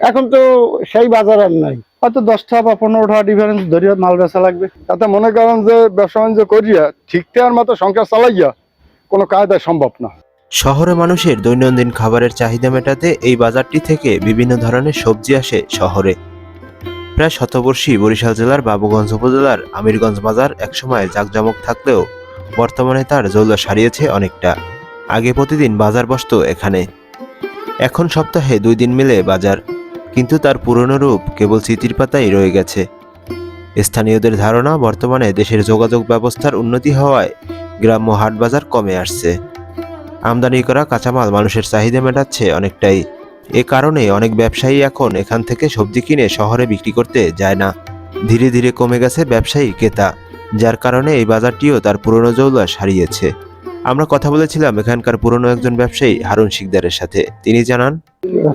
এখন তো সেই বাজার আর নাই। হয়তো দশটা বা পনেরোটা ডিফারেন্স ধরিয়া মাল বেচা লাগবে। তাতে মনে করেন যে ব্যবসা বাণিজ্য করিয়া ঠিক দেওয়ার মতো সংসার চালাইয়া কোনো কায়দায় সম্ভব না। শহরে মানুষের দৈনন্দিন খাবারের চাহিদা মেটাতে এই বাজারটি থেকে বিভিন্ন ধরনের সবজি আসে শহরে। প্রায় শতবর্ষী বরিশাল জেলার বাবুগঞ্জ উপজেলার আমিরগঞ্জ বাজার একসময় জাঁকজমক থাকলেও বর্তমানে তার জৌলা সারিয়েছে অনেকটা। আগে প্রতিদিন বাজার বসতো এখানে। এখন সপ্তাহে দুই দিন মিলে বাজার, কিন্তু তার পুরনো রূপ কেবল স্মৃতির পাতাই রয়ে গেছে। স্থানীয়দের ধারণা, বর্তমানে দেশের যোগাযোগ ব্যবস্থার উন্নতি হওয়ায় গ্রাম্য হাট বাজার কমে আসছে। আমদানি করা কাঁচামাল মানুষের চাহিদা মেটাচ্ছে অনেকটাই। এ কারণে অনেক ব্যবসায়ী এখন এখান থেকে সবজি কিনে শহরে বিক্রি করতে যায় না। ধীরে ধীরে কমে গেছে ব্যবসায়ী ক্রেতা, যার কারণে এই বাজারটিও তার পুরনো জৌলাস হারিয়েছে। আমরা কথা বলেছিলাম এখানকার পুরনো একজন ব্যবসায়ী হারুন শিকদারের সাথে। তিনি জানান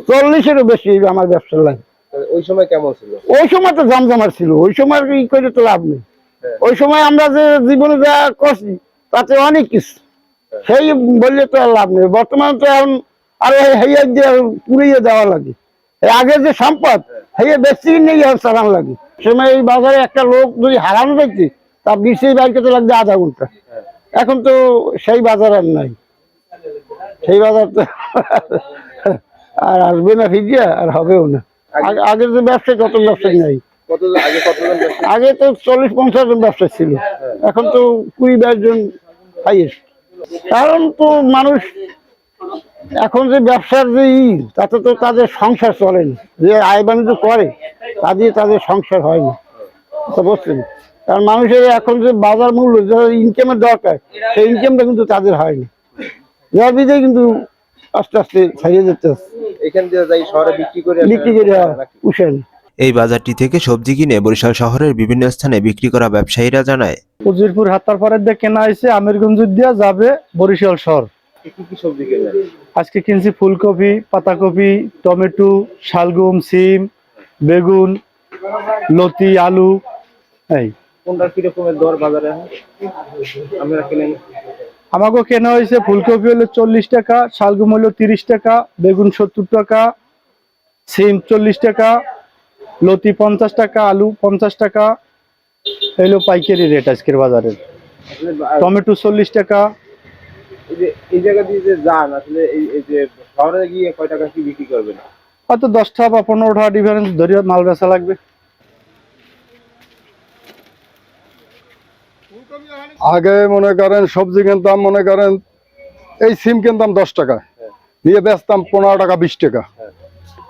চল্লিশেরও বেশি আমার ব্যবসার লাইন। ওই সময় কেমন ছিল? ওই সময় তো জমজমার ছিল ওই সময় ই করে তো লাভ নেই। ওই সময় আমরা যে জীবনে যা করছি তাতে অনেক কিছু। সেই বললে তো আর লাভ নেই। বর্তমানে তো এখন আর হেয়ে দিয়ে পুড়িয়ে দেওয়া লাগে। আগের যে সম্পদ হেয়ে। বেশি নেই এখন চালান লাগে। সময় এই বাজারে একটা লোক যদি হারানো দেখছি তা বিশেষ বাইর করতে লাগবে আধা ঘণ্টা। এখন তো সেই বাজার আর নাই। সেই বাজার তো আর আসবে না ফিরিয়া আর হবেও না। আগে- আগের যে ব্যবসা কত ব্যবসা নাই। আগে ব্যবসায়ী তো চল্লিশ পঞ্চাশ জন ব্যবসা ছিল। এখন তো কুড়ি বাইশ জন হাইয়েস্ট। কারণ তো মানুষ এখন যে ব্যবসার যে ই তাতে তো তাদের সংসার চলে না। যে আয় বাণিজ্য করে তা দিয়ে তাদের সংসার হয় না। তো বুঝছেন? কারণ মানুষের এখন যে বাজার মূল্য যে ইনকামের দরকার সেই ইনকামটা কিন্তু তাদের হয় না যার বিধে কিন্তু আস্তে আস্তে ছাড়িয়ে যেতে এখান দিয়ে যাই শহরে বিক্রি করে বিক্রি করে? উঠেন এই বাজারটি থেকে সবজি কিনে বরিশাল শহরের বিভিন্ন স্থানে বিক্রি করা ব্যবসায়ীরা জানায়। উজিরপুর হাতার পরের দিয়ে কেনা হয়েছে আমিরগঞ্জ দিয়া যাবে বরিশাল শহর। আজকে কিনছি ফুলকপি পাতাকপি টমেটো শালগম সিম বেগুন লতি আলু এই। কিরকমের দর বাজারে? আপনারা কিনেন? আমাকেও কেনা হয়েছে ফুলকপি হলো চল্লিশ টাকা শালগম হলো তিরিশ টাকা বেগুন সত্তর টাকা সিম চল্লিশ টাকা লতি পঞ্চাশ টাকা আলু পঞ্চাশ টাকা। এলো পাইকারি রেট আজকের বাজারে। টমেটো চল্লিশ টাকা। এই জায়গা দিয়ে যে যান আসলে এই যে শহরে গিয়ে কয় টাকা কি বিক্রি করবেন? হয়তো দশটা বা পনেরোটা ডিফারেন্স ধরিয়া মাল বেচা লাগবে। আগে মনে করেন সবজি কিনতাম, মনে করেন এই সিম কিনতাম দশ টাকা। নিয়ে বেচতাম পনেরো টাকা, বিশ টাকা।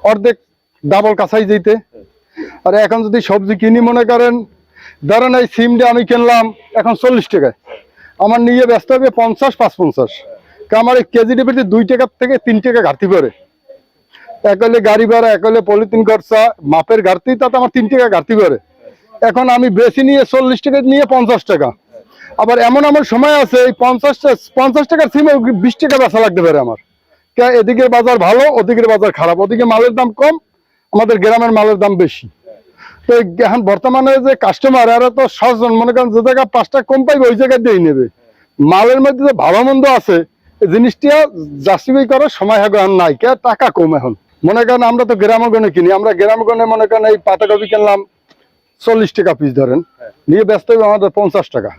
অর্ধেক ডাবল কাছাই যেতে। আর এখন যদি সবজি কিনি, মনে করেন, ধরেন এই সিমটা আমি কিনলাম এখন চল্লিশ টাকায়। আমার নিয়ে ব্যস্ত হবে পঞ্চাশ পাঁচ পঞ্চাশ আমার এই কেজি ডিপিতে দুই টাকার থেকে তিন টাকা ঘাটতি পড়ে। এক হলে গাড়ি ভাড়া, এক হলে পলিথিন খরচা, মাপের ঘাটতি, তাতে আমার তিন টাকা ঘাটতি পড়ে। এখন আমি বেশি নিয়ে চল্লিশ টাকা নিয়ে পঞ্চাশ টাকা। আবার এমন এমন সময় আছে, এই পঞ্চাশ পঞ্চাশ টাকার সিমে বিশ টাকা বেচা লাগতে পারে আমার। এদিকের বাজার ভালো, ওদিকের বাজার খারাপ। ওদিকে মালের দাম কম, আমাদের গ্রামের মালের দাম বেশি। তো এখন বর্তমানে যে কাস্টমার এরা তো সচেতন মনে করেন যে জায়গায় পাঁচটা কম পাইবে ওই জায়গায় দিয়ে নেবে। মালের মধ্যে যে ভালো মন্দ আছে, এই জিনিসটা জাস্টিফাই করার সময় আর নাই। কে? টাকা কম এখন। মনে করেন আমরা তো গ্রামগণে কিনি। আমরা গ্রামগণে মনে করেন এই পাতা পাতাকপি কিনলাম চল্লিশ টাকা পিস ধরেন। নিয়ে ব্যস্ত হবে আমাদের পঞ্চাশ টাকা।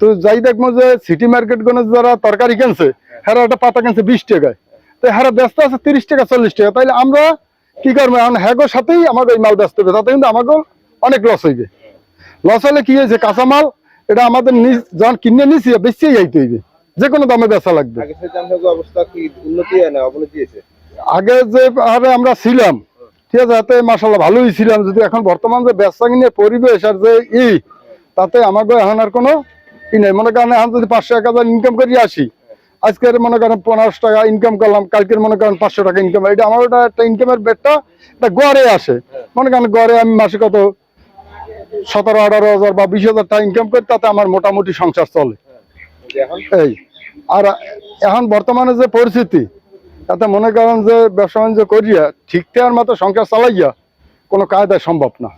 তো যাই দেখব যে সিটি মার্কেট গনে যারা তরকারি কিনছে হ্যাঁ। একটা পাতা কিনছে বিশ টাকায়। তো হ্যাঁ ব্যস্ত আছে তিরিশ টাকা চল্লিশ টাকা। তাইলে আমরা কি করব? এখন হ্যাগোর সাথেই আমাদের এই মাল ব্যস্ত হবে তাতে কিন্তু আমাকে অনেক লস হইবে। লস হলে কি হয়েছে? কাঁচামাল এটা আমাদের নিজ যখন কিনে নিছি বেশিই যাইতে হইবে। যে কোনো দামে বেচা লাগবে। আগে হয় যে হারে আমরা ছিলাম ঠিক আছে তাতে মাসাল্লাহ ভালোই ছিলাম যদি এখন বর্তমান যে ব্যবসা কিনে পরিবেশ আর যে ই, তাতে আমাকে এখন আর কোনো ই নেই। মনে করেন এখন যদি পাঁচশো, এক হাজার ইনকাম করি আসি, আজকের মনে করেন পনেরোশো টাকা ইনকাম করলাম, কালকের মনে করেন পাঁচশো টাকা ইনকাম এটা আমার ওটা একটা ইনকামের বেডটা এটা গড়ে আসে। মনে করেন গড়ে আমি মাসে কত সতেরো, আঠারো হাজার বা বিশ হাজার টাকা ইনকাম করি, তাতে আমার মোটামুটি সংসার চলে। এই, আর এখন বর্তমানে যে পরিস্থিতি তাতে মনে করেন যে ব্যবসা বাণিজ্য করিয়া ঠিক আর মতো সংসার চালাইয়া কোনো কায়দায় সম্ভব না।